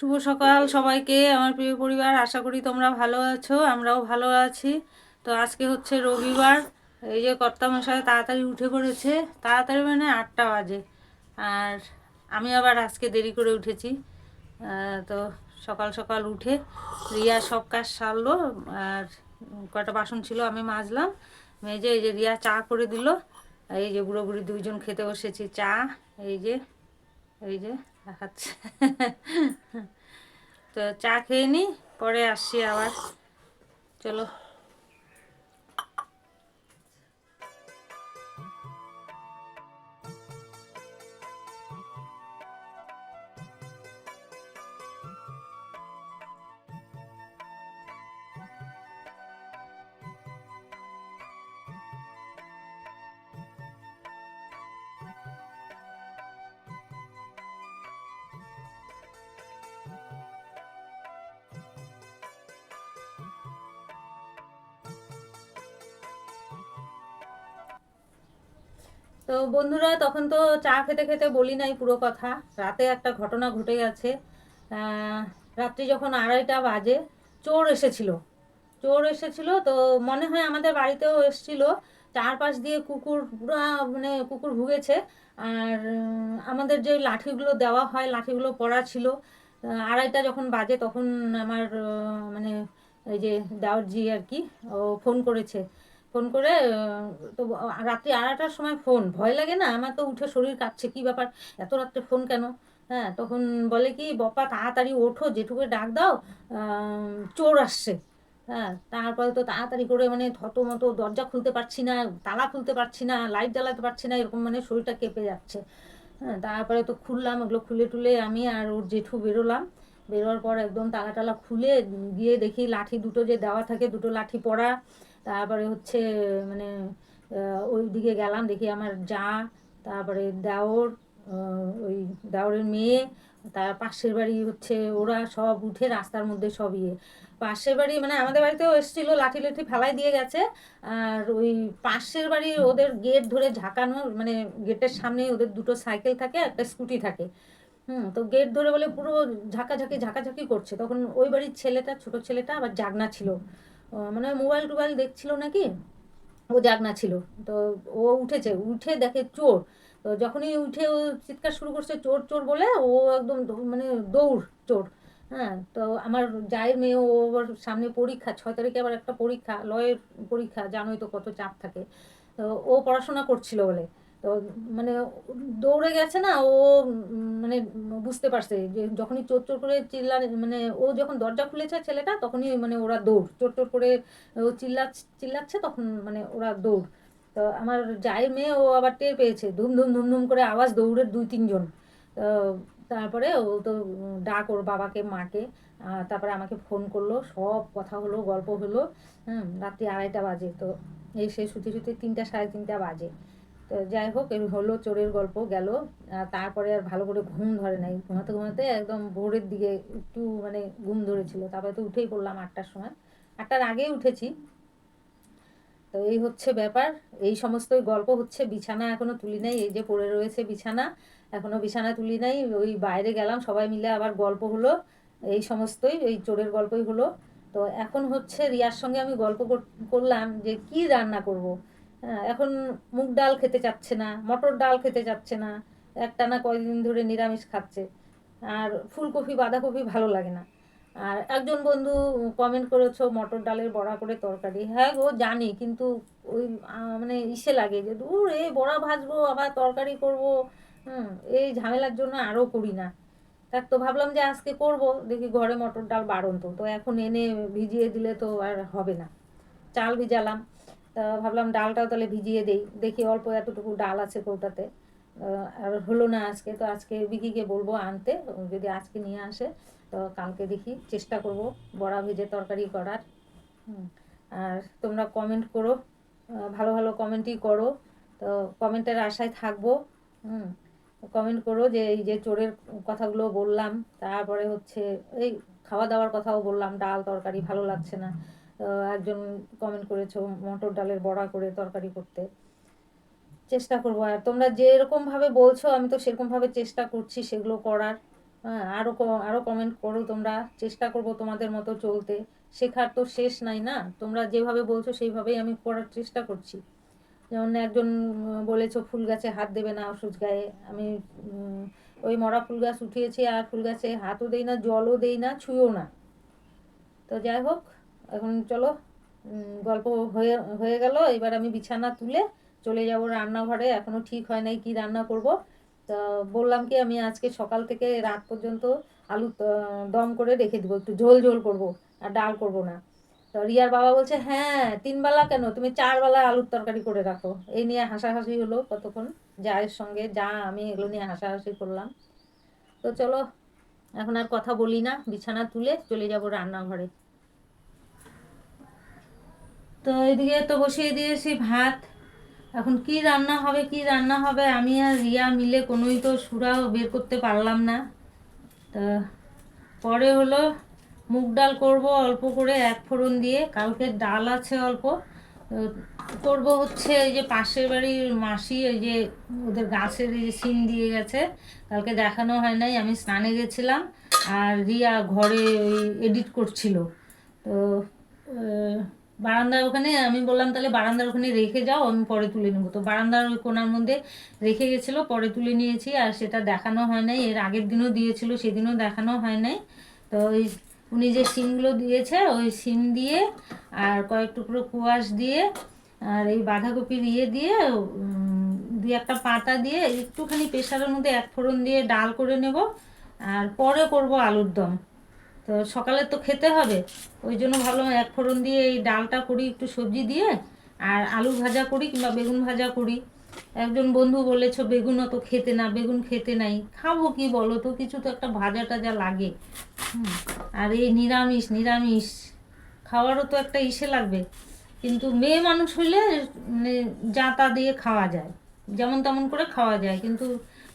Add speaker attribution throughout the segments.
Speaker 1: শুভ সকাল সবাইকে, আমার প্রিয় পরিবার, আশা করি তোমরা ভালো আছো, আমরাও ভালো আছি। তো আজকে হচ্ছে রবিবার, এই যে কর্তামশাই তাড়াতাড়ি উঠে পড়েছে, তাড়াতাড়ি মানে আটটা বাজে। আর আমি আবার আজকে দেরি করে উঠেছি। তো সকাল সকাল উঠে রিয়া সব কাজ সারলো, আর কয়টা বাসন ছিল আমি মাজলাম। মেজে এই যে রিয়া চা করে দিল, এই যে বুড়ো বুড়ি দুইজন খেতে বসেছি, চা, এই যে এই যে তো চা খেয়ে নি পরে আসছি আবার। চলো। তো বন্ধুরা, তখন তো চা খেতে খেতে বলি নাই পুরো কথা। রাতে একটা ঘটনা ঘটে গেছে। রাত্রি যখন আড়াইটা বাজে, চোর এসেছিল। চোর এসেছিল তো মনে হয় আমাদের বাড়িতেও এসেছিল। চারপাশ দিয়ে কুকুর, পুরো মানে কুকুর ভুগেছে। আর আমাদের যে লাঠিগুলো দেওয়া হয়, লাঠিগুলো পড়া ছিল। আড়াইটা যখন বাজে, তখন আমার মানে এই যে দাওয়ারজি আর কি, ও ফোন করেছে। ফোন করে তো রাত্রি আড়াইটার সময় ফোন। ভয় লাগে না? আমার তো উঠে শরীর কাঁপছে, কি ব্যাপার? এত রাত্রে ফোন কেন? হ্যাঁ তখন বলে কি বপা তাড়াতাড়ি ওঠো যেটুকু ডাক দাও চোর আসছে। হ্যাঁ তারপরে তো তাড়াতাড়ি করে মানে থত মতো দরজা খুলতে পারছি না, তালা খুলতে পারছি না, লাইট জ্বালাতে পারছি না, এরকম মানে শরীরটা কেঁপে যাচ্ছে। হ্যাঁ তারপরে তো খুললাম, ওগুলো খুলে টুলে আমি আর ওর জেঠু বেরোলাম। বেরোর পর একদম তালা টালা খুলে গিয়ে দেখি লাঠি দুটো যে দেওয়া থাকে, দুটো লাঠি পড়া। তারপরে হচ্ছে মানে ওই দিকে গেলাম, দেখি আমার যা, তারপরে দেওর ওই দেওরের মেয়ে, তার পাশের বাড়ি হচ্ছে ওরা সব উঠে রাস্তার মধ্যে সব ইয়ে। পাশের বাড়ি মানে আমাদের বাড়িতেও এসেছিল, লাঠি লাঠি ফেলাই দিয়ে গেছে। আর ওই পাশের বাড়ি ওদের গেট ধরে ঝাঁকানো মানে গেটের সামনে ওদের দুটো সাইকেল থাকে, একটা স্কুটি থাকে। হুম, তো গেট ধরে বলে পুরো ঝাঁকাঝাঁকি ঝাঁকাঝাঁকি করছে। তখন ওই বাড়ির ছেলেটা, ছোট ছেলেটা আবার জাগনা ছিল। মানে মোবাইল টোবাইল দেখছিল নাকি? ও জাগনা ছিল। তো ও উঠেছে, উঠে দেখে চোর। তো যখনই উঠে ও চিৎকার শুরু করছে চোর চোর বলে, ও একদম মানে দৌড়, চোর। হ্যাঁ তো আমার জায়ের মেয়ে, ও আবার সামনে পরীক্ষা, ছয় তারিখে আবার একটা পরীক্ষা, লয়ের পরীক্ষা, জানোই তো কত চাপ থাকে। তো ও পড়াশোনা করছিল বলে। তো মানে দৌড়ে গেছে না, ও মানে বুঝতে পারছে যে যখনই চোর চোর করে চিল্লা মানে ও যখন দরজা খুলেছে ছেলেটা, তখনই মানে ওরা দৌড়, চোর চোর করে ও চিল্লা, চিল্লাচ্ছে তখন মানে ওরা দৌড়। তো আমার জায়ের মেয়ে, ও আবার টের পেয়েছে, ধুম ধুম ধুম ধুম করে আওয়াজ দৌড়ের দুই তিনজন। তো তারপরে ও তো ডাক ওর বাবাকে, মাকে তারপরে আমাকে ফোন করল, সব কথা হলো, গল্প হলো, হুম, রাত্রি আড়াইটা বাজে। তো এই সে শুতে শুতে তিনটা, সাড়ে তিনটা বাজে। তো যাই হোক, এই হলো চোরের গল্প, গেল। তারপরে আর ভালো করে ঘুম ধরে নাই। ঘুমাতে ঘুমাতে একদম ভোরের দিকে একটু মানে ঘুম ধরেছিল। তারপরে তো উঠেই পড়লাম আটটার সময়। আটটার আগেই উঠেছি। তো এই হচ্ছে ব্যাপার। এই সমস্তই গল্প হচ্ছে বিছানা এখনও তুলি নাই। এই যে পড়ে রয়েছে বিছানা, এখনও বিছানা তুলি নাই। ওই বাইরে গেলাম, সবাই মিলে আবার গল্প হলো। এই সমস্তই, এই চোরের গল্পই হলো। তো এখন হচ্ছে রিয়ার সঙ্গে আমি গল্প কর- করলাম যে কি রান্না করব। এখন মুগ ডাল খেতে চাচ্ছে না, মটর ডাল খেতে চাচ্ছে না, একটানা কয়দিন ধরে নিরামিষ খাচ্ছে, আর ফুলকপি, বাঁধাকপি ভালো লাগে না। আর একজন বন্ধু কমেন্ট করেছ মটর ডালের বড়া করে তরকারি হ্যাঁ গো, জানি, কিন্তু ওই মানে ইসে লাগে যে, দূর এই বড়া ভাজবো, আবার তরকারি করব। হুম, এই ঝামেলার জন্য আরও করি না। তার তো ভাবলাম যে আজকে করব, দেখি ঘরে মটর ডাল বাড়ন্ত, তো এখন এনে ভিজিয়ে দিলে তো আর হবে না। চাল ভিজালাম। তা ভাবলাম ডালটাও তাহলে ভিজিয়ে দেই। দেখি অল্প এতটুকু ডাল আছে কৌটাতে। আর হলো না আজকে, তো আজকে বিকিকে বলব আনতে, যদি আজকে নিয়ে আসে, তো কালকে দেখি, চেষ্টা করব বড়া ভেজে তরকারি করার। আর তোমরা কমেন্ট করো ভালো ভালো কমেন্টই করো। তো কমেন্টের আশায় থাকব, হুম কমেন্ট করো যে এই যে চোরের কথাগুলো বললাম, তারপরে হচ্ছে এই খাওয়া দাওয়ার কথাও বললাম, ডাল তরকারি ভালো লাগছে না। একজন কমেন্ট করেছ মটর ডালের বড়া করে তরকারি করতে। চেষ্টা করব। আর তোমরা যেরকম ভাবে বলছো, আমি তো সেরকম ভাবে চেষ্টা করছি সেগুলো করার। হ্যাঁ আরও আরও কমেন্ট করো তোমরা। চেষ্টা করব তোমাদের মতো চলতে। শেখার তো শেষ নাই না? তোমরা যেভাবে বলছো সেইভাবেই আমি করার চেষ্টা করছি। যেমন একজন বলেছ, ফুল গাছে হাত দেবে না অসুচ গায়ে। আমি ওই মরা ফুল গাছ উঠিয়েছি, আর ফুল গাছে হাতও দেই না, জলও দেই না, ছুঁয়েও না। তো যাই হোক এখন চলো গল্প হয়ে হয়ে গেল। এবার আমি বিছানা তুলে চলে যাব রান্নাঘরে। এখনও ঠিক হয় নাই কি রান্না করব। তা বললাম কি, আমি আজকে সকাল থেকে রাত পর্যন্ত আলু দম করে রেখে দেবো। একটু ঝোল ঝোল করব আর ডাল করব না। তো রিয়ার বাবা বলছে হ্যাঁ তিন বেলা কেন? তুমি চার বেলা আলুর তরকারি করে রাখো। এই নিয়ে হাসাহাসি হলো কতক্ষণ, জায়ের সঙ্গে যা আমি এগুলো নিয়ে হাসাহাসি করলাম। তো চলো, এখন আর কথা বলি না। বিছানা তুলে চলে যাব রান্নাঘরে। তো এদিকে তো বসিয়ে দিয়েছি ভাত। এখন কি রান্না হবে, কি রান্না হবে, আমি আর রিয়া মিলে কোনোই তো সুরাও বের করতে পারলাম না। তা পরে হলো মুগ ডাল করব অল্প করে এক ফোড়ন দিয়ে, কালকে ডাল আছে অল্প। করব হচ্ছে এই যে পাশের বাড়ির মাসি ওই যে ওদের গাছের এই যে সিম দিয়ে গেছে, কালকে দেখানো হয় নাই, আমি স্নানে গেছিলাম আর রিয়া ঘরে ওই এডিট করছিল। তো বারান্দার ওখানে আমি বললাম তাহলে বারান্দার ওখানে রেখে যাও, আমি পরে তুলে নেব। তো বারান্দার ওই কোনার মধ্যে রেখে গেছিল, পরে তুলে নিয়েছি আর সেটা দেখানো হয় নাই। এর আগের দিনও দিয়েছিল, সেদিনও দেখানো হয় নাই। তো ওই উনি যে সিমগুলো দিয়েছে, ওই সিম দিয়ে আর কয়েক টুকরো কুয়াশ দিয়ে আর এই বাঁধাকপির ইয়ে দিয়ে দুই একটা পাতা দিয়ে একটুখানি প্রেশারের মধ্যে এক ফোড়ন দিয়ে ডাল করে নেব। আর পরে করব আলুর দম। তো সকালে তো খেতে হবে। ওই জন্য ভাবলাম এক ফোড়ন দিয়ে এই ডালটা করি, একটু সবজি দিয়ে, আর আলু ভাজা করি কিংবা বেগুন ভাজা করি। একজন বন্ধু বলেছ বেগুন অত খেতে না, বেগুন খেতে নাই। খাব কি বলো তো? কিছু তো একটা ভাজা টাজা লাগে। আর এই নিরামিষ নিরামিষ। খাওয়ারও তো একটা ইসে লাগবে। কিন্তু মেয়ে মানুষ হইলে মানে যা তা দিয়ে খাওয়া যায়। যেমন তেমন করে খাওয়া যায়। কিন্তু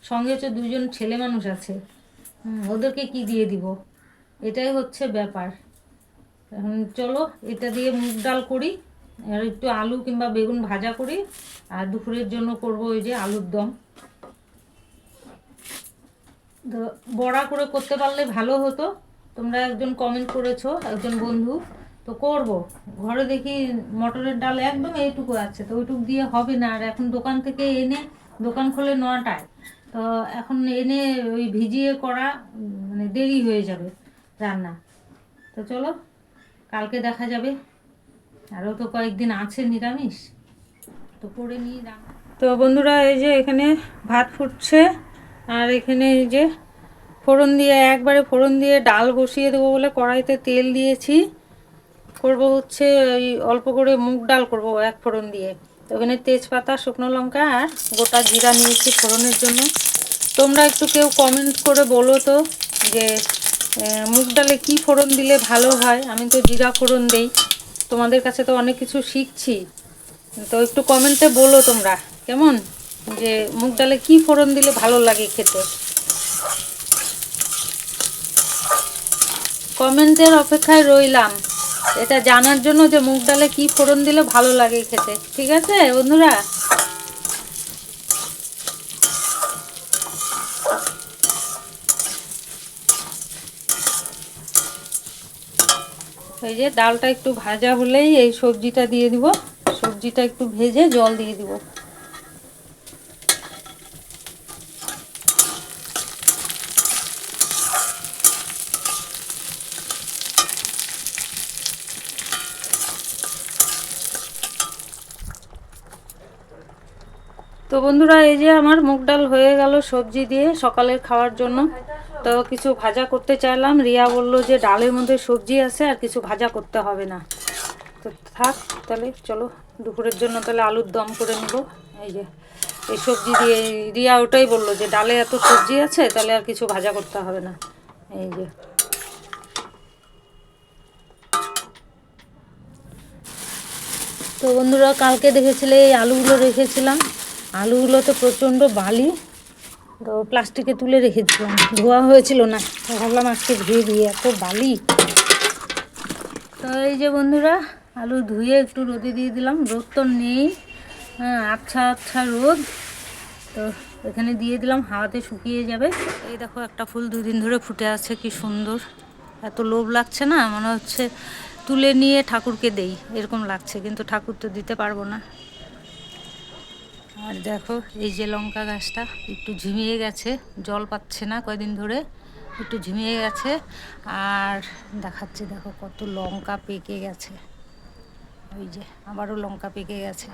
Speaker 1: সঙ্গে হচ্ছে দুজন ছেলে মানুষ আছে। ওদেরকে কি দিয়ে দিব? এটাই হচ্ছে ব্যাপার। এখন চলো, এটা দিয়ে মুগ ডাল করি, আর একটু আলু কিংবা বেগুন ভাজা করি, আর দুপুরের জন্য করব ওই যে আলুর দম। তো বড়া করে করতে পারলে ভালো হতো। তোমরা একজন কমেন্ট করেছ, একজন বন্ধু, তো করব। ঘরে দেখি মটরের ডাল একদম এইটুকু আছে, তো ওইটুকু দিয়ে হবে না। আর এখন দোকান থেকে এনে, দোকান খোলে নটায়, তো এখন এনে ওই ভিজিয়ে করা মানে দেরি হয়ে যাবে। রান্না। তো চলো, কালকে দেখা যাবে। আরও তো কয়েকদিন আছে নিরামিষ। তো করে নিই রান্না। তো বন্ধুরা, এই যে এখানে ভাত ফুটছে, আর এখানে এই যে ফোড়ন দিয়ে, একবারে ফোড়ন দিয়ে ডাল বসিয়ে দেবো বলে কড়াইতে তেল দিয়েছি। করব হচ্ছে ওই অল্প করে মুগ ডাল করব এক ফোড়ন দিয়ে। তো ওখানে তেজপাতা, শুকনো লঙ্কা, আর গোটা জিরা নিয়েছি ফোড়নের জন্য। তোমরা একটু কেউ কমেন্ট করে বলো তো যে মুগ ডালে কী ফোড়ন দিলে ভালো হয়? আমি তো জিরা ফোড়ন দেই। তোমাদের কাছে তো অনেক কিছু শিখছি। তো একটু কমেন্টে বলো তোমরা, কেমন? যে মুগ ডালে কী ফোড়ন দিলে ভালো লাগে খেতে? কমেন্টের অপেক্ষায় রইলাম। এটা জানার জন্য যে মুগ ডালে কি ফোড়ন দিলে ভালো লাগে খেতে। ঠিক আছে বন্ধুরা? এই যে ডালটা একটু ভাজা হলেই এই সবজিটা দিয়ে দিব। সবজিটা একটু ভেজে জল দিয়ে দিব। তো বন্ধুরা, এই যে আমার মুগ ডাল হয়ে গেল সবজি দিয়ে সকালের খাওয়ার জন্য। তো কিছু ভাজা করতে চাইলাম। রিয়া বলল যে ডালের মধ্যে সবজি আছে আর কিছু ভাজা করতে হবে না। তো থাক, তাহলে চলো, দুপুরের জন্য তাহলে আলুর দম করে নেব। এই যে, এই সবজি দিয়ে, রিয়া ওটাই বলল যে ডালে এত সবজি আছে, তাহলে আর কিছু ভাজা করতে হবে না। এই যে। তো বন্ধুরা, কালকে দেখেছিলে এই আলুগুলো রেখেছিলাম। আলুগুলোতে প্রচণ্ড বালি। তো প্লাস্টিকে তুলে রেখেছিলাম ধোয়া হয়েছিল না ভাবলাম আজকে ধুয়ে দিয়ে এত বালি। তো এই যে বন্ধুরা, আলু ধুয়ে একটু রোদে দিয়ে দিলাম, রোদ তো নেই। হ্যাঁ আচ্ছা আচ্ছা রোদ। তো এখানে দিয়ে দিলাম, হাওয়াতে শুকিয়ে যাবে। এই দেখো, একটা ফুল দুই দিন ধরে ফুটে আছে, কি সুন্দর। এত লোভ লাগছে না, মনে হচ্ছে তুলে নিয়ে ঠাকুরকে দেই, এরকম লাগছে, কিন্তু ঠাকুর তো দিতে পারব না। আর দেখো, এই যে লঙ্কা গাছটা একটু ঝিমিয়ে গেছে, জল পাচ্ছে না কয়দিন ধরে, একটু ঝিমিয়ে গেছে। আর দেখাচ্ছে, দেখো কত লঙ্কা পেকে গেছে। ওই যে, আবারও লঙ্কা পেকে গেছে।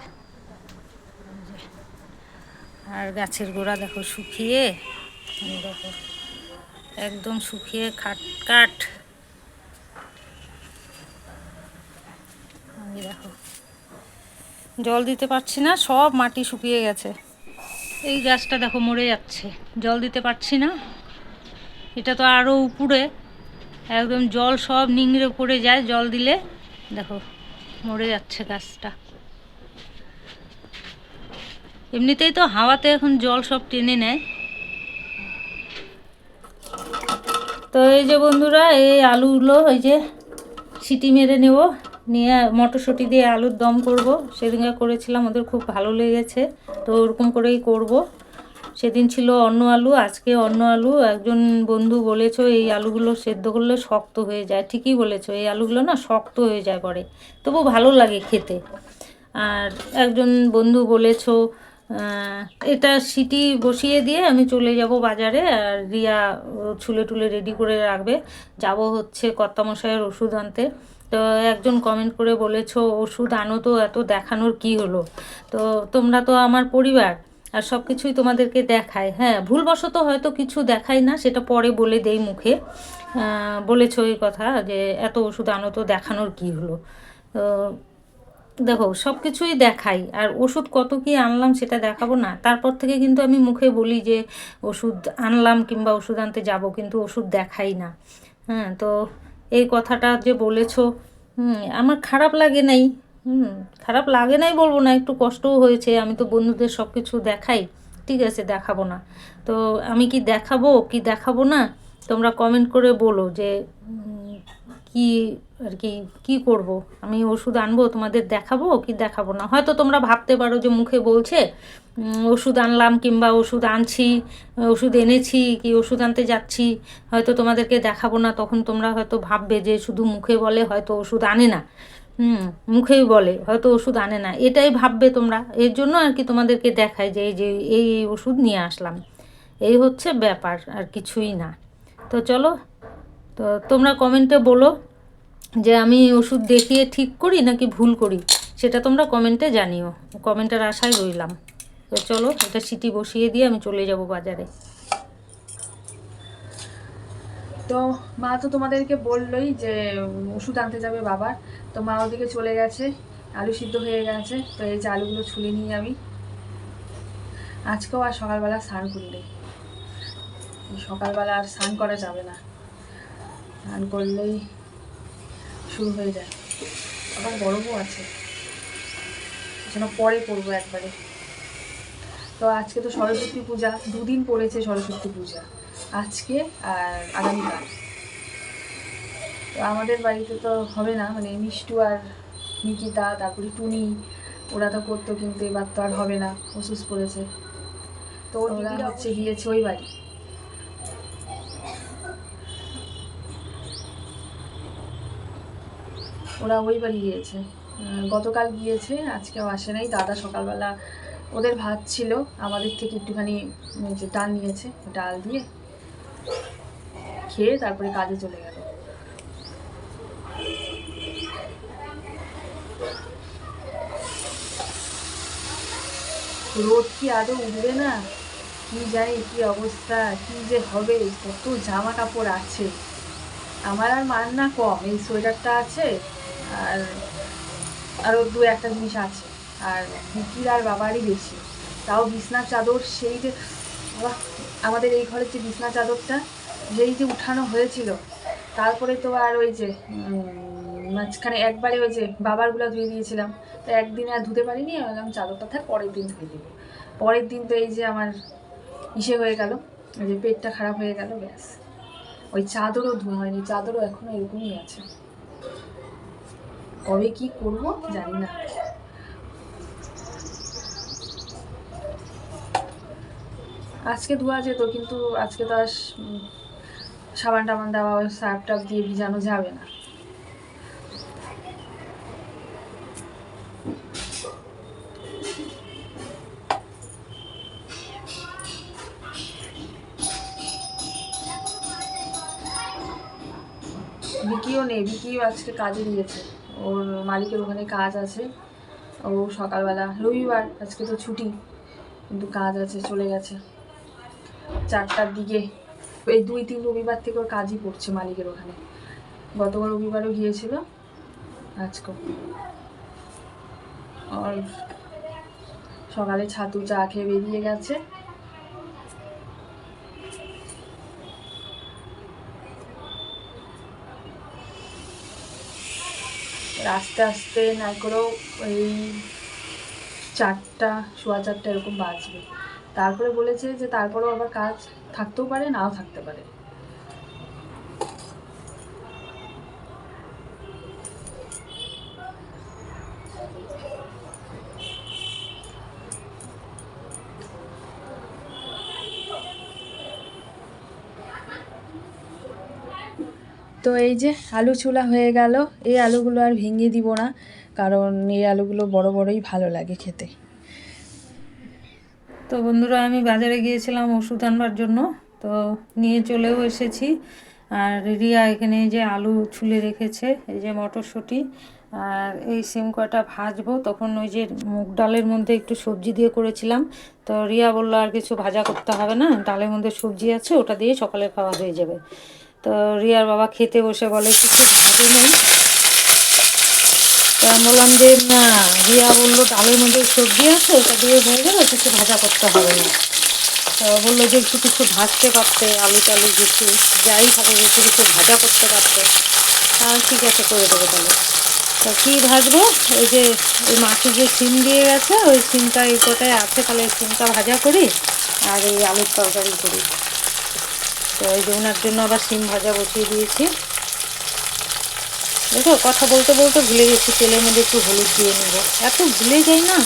Speaker 1: আর গাছের গোড়া দেখো শুকিয়ে দেখো, একদম শুকিয়ে খাট কাঠ এই দেখো জল দিতে পারছি না, সব মাটি শুকিয়ে গেছে। এই গাছটা দেখো মরে যাচ্ছে, জল দিতে পারছি না। এটা তো আরও উপরে, একদম জল সব নিংড়ে পড়ে যায়, জল দিলে দেখো মরে যাচ্ছে গাছটা। এমনিতেই তো হাওয়াতে এখন জল সব টেনে নেয়। তো এই যে বন্ধুরা, এই আলুগুলো ওই যে সিটি মেরে নেব। নিয়ে মটরশুঁটি দিয়ে আলুর দম করব। সেদিনকে করেছিলাম, ওদের খুব ভালো লেগেছে, তো ওরকম করেই করব। সেদিন ছিল অন্য আলু, আজকে অন্য আলু। একজন বন্ধু বলেছ, এই আলুগুলো সেদ্ধ করলে শক্ত হয়ে যায়। ঠিকই বলেছ, এই আলুগুলো না শক্ত হয়ে যায় পরে, তবু ভালো লাগে খেতে। আর একজন বন্ধু বলেছ এটা সিটি বসিয়ে দিয়ে আমি চলে যাব বাজারে। আর রিয়া ছুলে টুলে রেডি করে রাখবে। যাব হচ্ছে কর্তামশাইয়ের ওষুধ আনতে। তো একজন কমেন্ট করে বলেছ, ওষুধ আনো তো, এত দেখানোর কি হলো? তো তোমরা তো আমার পরিবার, আর সব কিছুই তোমাদেরকে দেখায়। হ্যাঁ ভুলবশত হয়তো কিছু দেখাই না, সেটা পরে বলে দেই মুখে। বলেছ এই কথা যে, এত ওষুধ আনো তো, দেখানোর কি হলো? তো দেখো সব কিছুই দেখাই, আর ওষুধ কত কি আনলাম সেটা দেখাবো না। তারপর থেকে কিন্তু আমি মুখে বলি যে, ওষুধ আনলাম কিংবা ওষুধ আনতে যাব, কিন্তু ওষুধ দেখাই না। হ্যাঁ তো এই কথাটা যে বলেছ আমার খারাপ লাগে নাই, হুম, খারাপ লাগে নাই বলব না, একটু কষ্টও হয়েছে, আমি তো বন্ধুদের সব কিছু দেখাই, ঠিক আছে, দেখাবো না। তো আমি কি দেখাবো কি দেখাবো না, তোমরা কমেন্ট করে বলো যে কি আর কি কি করব? আমি ওষুধ আনব, তোমাদের দেখাবো, কি দেখাবো না? হয়তো তোমরা ভাবতে পারো যে মুখে বলছে ওষুধ আনলাম কিংবা ওষুধ আনছি, ওষুধ এনেছি, কি ওষুধ আনতে যাচ্ছি, হয়তো তোমাদেরকে দেখাবো না, তখন তোমরা হয়তো ভাববে যে শুধু মুখে বলে হয়তো ওষুধ আনে না। হুম, মুখেই বলে, হয়তো ওষুধ আনে না। এটাই ভাববে তোমরা। এর জন্য আর কি তোমাদেরকে দেখায় যে এই যে এই এই ওষুধ নিয়ে আসলাম। এই হচ্ছে ব্যাপার, আর কিছুই না। তো চলো তো তোমরা কমেন্টে বলো যে আমি ওষুধ দেখিয়ে ঠিক করি নাকি ভুল করি? সেটা তোমরা কমেন্টে জানিও। কমেন্টের আশায় রইলাম। তো চলো এটা সিটি বসিয়ে দিয়ে আমি চলে যাব বাজারে।
Speaker 2: তো মা তো তোমাদেরকে বললোই যে ওষুধ আনতে যাবে বাবার। তো মা ওদিকে চলে গেছে, আলু সিদ্ধ হয়ে গেছে। তো এই যে আলুগুলো ছুলে নিয়ে আমি। আজকেও আর সকালবেলা স্নান করলে। সকালবেলা আর স্নান করা যাবে না। স্নান করলেই শুরু হয়ে যায়। আবার গরমও আছে। যেন পরে করব একবারে। তো আজকে তো সরস্বতী পূজা দুদিন পড়েছে সরস্বতী পূজা। আজকে আর আগামীকাল। তো আমাদের বাড়িতে তো হবে না মানে মিষ্টু আর নিকিতা তারপরে টুনি ওরা তো করতো কিন্তু এবার তো আর হবে না অসুস্থ পড়েছে তো ওরা হচ্ছে গিয়েছে ওই বাড়ি? ওরা ওই বাড়ি গিয়েছে। গতকাল গিয়েছে, আজকেও আসে নাই। দাদা সকালবেলা ওদের ভাত ছিল, আমাদের থেকে একটুখানি যে ডাল নিয়েছে, ডাল দিয়ে খেয়ে তারপরে কাজে চলে গেল। রোদ কি আদৌ উঠবে না? কি জানি কি অবস্থা, কি যে হবে, কত জামা কাপড় আছে। আমার আর মান না কম, এই সোয়েটারটা আছে আর আরও দু একটা জিনিস আছে। আর বিকির আর বাবারই বেশি। তাও বিছনার চাদর সেই যে আমাদের এই ঘরের যে বিছনা চাদরটা, যেই যে উঠানো হয়েছিল, তারপরে তো আর ওই যে মাঝখানে একবারে ওই যে বাবারগুলো ধুয়ে দিয়েছিলাম। তো একদিনে আর ধুতে পারিনি বললাম চাদরটা থাক, পরের দিন ধুয়ে দেবো। পরের দিন তো এই যে আমার ইসে হয়ে গেল, ওই যে পেটটা খারাপ হয়ে গেল, ব্যাস। ওই চাদরও ধোয়া হয়নি, চাদরও এখনও এরকমই আছে। কবে কি করব জানি না। আজকে ধোয়া যেত কিন্তু আজকে তো আর সাবান টাবান দেওয়া, সার্ফ টাপ দিয়ে ভিজানো যাবে না। বিকিও নেই বিকিও আজকে কাজে দিয়েছে ওর মালিকের ওখানে কাজ আছে। ও সকালবেলা, রবিবার, আজকে তো ছুটি, কিন্তু কাজ আছে, চলে গেছে। চারটার দিকে, এই দুই তিন রবিবার থেকে ওর কাজই পড়ছে মালিকের ওখানে। গতবার রবিবারও গিয়েছিল, আজকেও। আর সকালে ছাতু চা খেয়ে বেরিয়ে গেছে। আস্তে আস্তে নাই করেও ওই চারটা, সোয়া চারটা এরকম বাজবে। তারপরে বলেছে যে তারপরেও আবার কাজ থাকতেও পারে, নাও থাকতে পারে। তো এই যে আলু চুলা হয়ে গেল, এই আলুগুলো আর ভেঙে দিব না, কারণ এই আলুগুলো বড় বড়ই ভালো লাগে খেতে।
Speaker 1: তো বন্ধুরা, আমি বাজারে গিয়েছিলাম ওষুধ আনবার জন্য, তো নিয়ে চলেও এসেছি। আর রিয়া এখানে যে আলু ছুলে রেখেছে, এই যে মটরশুঁটি, আর এই সিম কটা ভাজবো, তখন ওই যে মুগ ডালের মধ্যে একটু সবজি দিয়ে করেছিলাম। তো রিয়া বলল, আর কিছু ভাজা করতে হবে না, ডালের মধ্যে সবজি আছে, ওটা দিয়ে সকালে খাওয়া হয়ে যাবে। তো রিয়ার বাবা খেতে বসে বলে, কিছু ভাজে নেই? তো আমি বললাম যে, না। রিয়া বলল, ডালের মধ্যে সবজি আছে, ওটা দিয়ে হয়ে যাবে কিছু ভাজা করতে হবে না। তো বলল যে, একটু কিছু ভাজতে পারতে, আলু টালু কিছু, যাই থাকে একটু কিছু ভাজা করতে পারতে। হ্যাঁ ঠিক আছে করে দেবো তাহলে। তো কী ভাজবো? ওই যে ওই মাছে যে সিম দিয়ে গেছে, ওই সিমটা এই কটায় আছে, তাহলে সিমটা ভাজা করি, আর এই আলুর তরকারি করি। তো ওই যে ওনার জন্য আবার সিম ভাজা বসিয়ে দিয়েছি। দেখো, কথা বলতে বলতে ভুলে গেছি, তেলের মধ্যে একটু হলুদ দিয়ে নেব। এত ভুলে যাই না।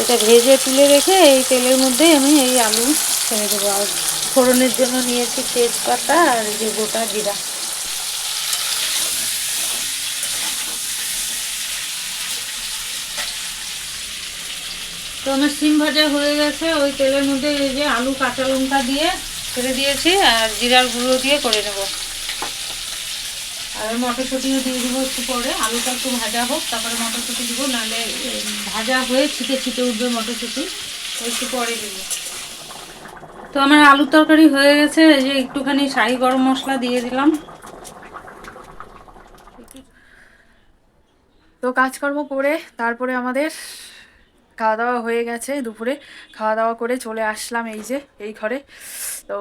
Speaker 1: এটা ভেজে তুলে রেখে এই তেলের মধ্যে আমি এই আলু ছেড়ে দেবো। আর ফোড়নের জন্য নিয়েছি তেজপাতা আর এই যে গোটা জিরা। তো আমার সিম ভাজা হয়ে গেছে, ওই তেলের মধ্যে এই যে আলু, কাঁচা লঙ্কা দিয়ে ছেড়ে দিয়েছি আর জিরার গুঁড়ো দিয়ে করে নেব। আর মটরশুঁটিও দিয়ে দেবো একটু পরে, আলুটা একটু ভাজা হোক, তারপরে মটরশুঁটি দেবো, নাহলে ভাজা হয়ে ছিটে ছিটে উঠবে মটরশুঁটি একটু পরে দেবো। তো আমার আলু তরকারি হয়ে গেছে, এই যে একটুখানি শাহি গরম মশলা দিয়ে দিলাম।
Speaker 2: তো কাজকর্ম করে তারপরে আমাদের খাওয়া দাওয়া হয়ে গেছে দুপুরে। খাওয়া দাওয়া করে চলে আসলাম এই যে, এই ঘরে। তো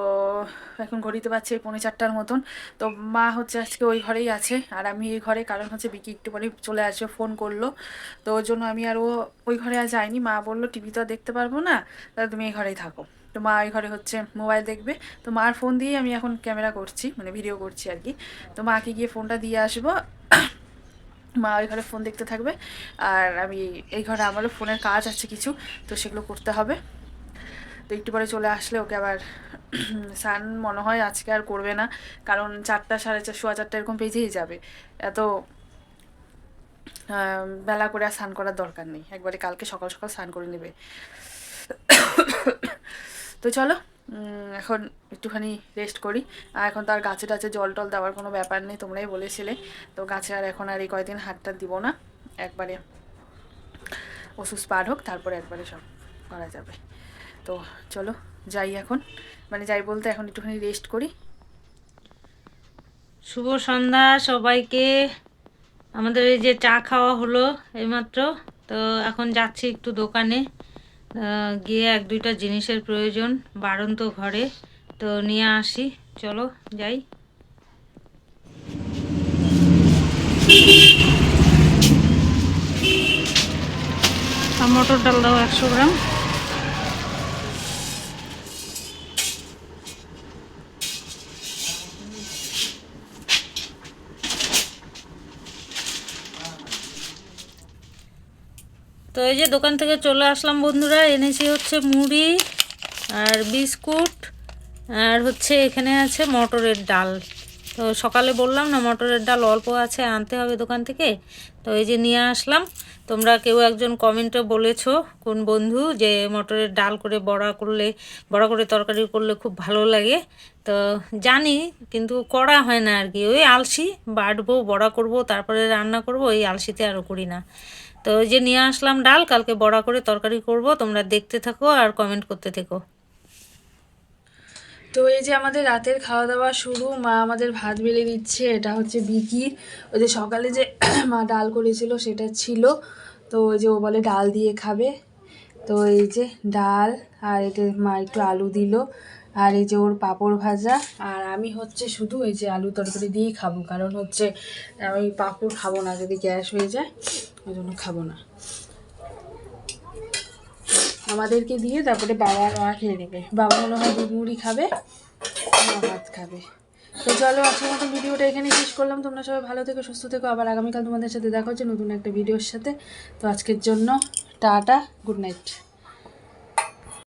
Speaker 2: এখন ঘড়িতে পাচ্ছি এই পৌনে চারটার মতন। তো মা হচ্ছে আজকে ওই ঘরেই আছে আর আমি এই ঘরে, কারণ হচ্ছে বিকি একটু পরে চলে আসবে, ফোন করল। তো ওর জন্য আমি আর ও ওই ঘরে আর যাইনি মা বলল, টিভি তো আর দেখতে পারব না, তাহলে তুমি এই ঘরেই থাকো। তো মা ওই ঘরে হচ্ছে মোবাইল দেখবে। তো মার ফোন দিয়েই আমি এখন ক্যামেরা করছি মানে ভিডিও করছি আর কি। তো মাকে গিয়ে ফোনটা দিয়ে আসব। মা ওই ঘরে ফোন দেখতে থাকবে। আর আমি এই ঘরে আমারও ফোনের কাজ আছে কিছু, তো সেগুলো করতে হবে। তো একটু পরে চলে আসলে ওকে আবার স্নান মনে হয় আজকে আর করবে না, কারণ চারটা, সাড়ে চার, সোয়া চারটা এরকম বেজেই যাবে। এত বেলা করে আর স্নান করার দরকার নেই। একবারে কালকে সকাল সকাল স্নান করে নেবে। তো চলো এখন একটুখানি রেস্ট করি। আর এখন তো আর গাছে টাছে জল টল দেওয়ার কোনো ব্যাপার নেই, তোমরাই বলেছিলে। তো গাছে আর এখন আর এই কয়দিন হাতটা দিব না। একবারে ওষুধ পার হোক, তারপরে একবারে সব করা যাবে। তো চলো, যাই এখন। মানে যাই বলতে এখন একটুখানি রেস্ট করি।
Speaker 1: শুভ সন্ধ্যা সবাইকে। আমাদের এই যে চা খাওয়া হলো এইমাত্র। তো এখন যাচ্ছি একটু দোকানে। গিয়ে এক দুইটা জিনিসের প্রয়োজন বারণ তো ঘরে। তো নিয়ে আসি। চলো, যাই। মোটর ডাল দাও একশো গ্রাম। তো এই যে দোকান থেকে চলে আসলাম বন্ধুরা, এনেছি হচ্ছে মুড়ি আর বিস্কুট আর হচ্ছে এখানে আছে মটরের ডাল। তো সকালে বললাম না, মটরের ডাল অল্প আছে, আনতে হবে দোকান থেকে। তো এই যে নিয়ে আসলাম। তোমরা কেউ একজন কমেন্টে বলেছ কোন বন্ধু যে মটরের ডাল করে বড়া করলে, বড়া করে তরকারি করলে খুব ভালো লাগে। তো জানি, কিন্তু করা হয় না আর কি। ওই আলসি, বাটবো, বড়া করব, তারপরে রান্না করব, এই আলসিতে আরও করি না। তো ওই যে নিয়ে আসলাম ডাল, কালকে বড়া করে তরকারি করব। তোমরা দেখতে থাকো আর কমেন্ট করতে থেকো।
Speaker 2: তো এই যে আমাদের রাতের খাওয়া দাওয়া শুরু, মা আমাদের ভাত বেড়ে দিচ্ছে, এটা হচ্ছে বিকি। ওই যে সকালে যে মা ডাল করেছিল সেটা ছিল, তো ওই যে ও বলে ডাল দিয়ে খাবে। তো এই যে ডাল, আর এতে মা একটু আলু দিল। আর এই যে ওর পাঁপড় ভাজা, আর আমি হচ্ছে শুধু এই যে আলু তরকারি দিয়েই খাব, কারণ হচ্ছে আমি পাঁপড় খাব না, যদি গ্যাস হয়ে যায়, ওই জন্য খাব না। আমাদেরকে দিয়ে তারপরে বাবা মা খেয়ে নেবে। বাবা মনে হয় দুধ মুড়ি খাবে ভাত খাবে। তো চলো, আজকের মতো ভিডিওটা এখানে শেষ করলাম। তোমরা সবাই ভালো থেকো, সুস্থ থেকো। আবার আগামীকাল তোমাদের সাথে দেখা হচ্ছে নতুন একটা ভিডিওর সাথে। তো আজকের জন্য টাটা, গুড নাইট।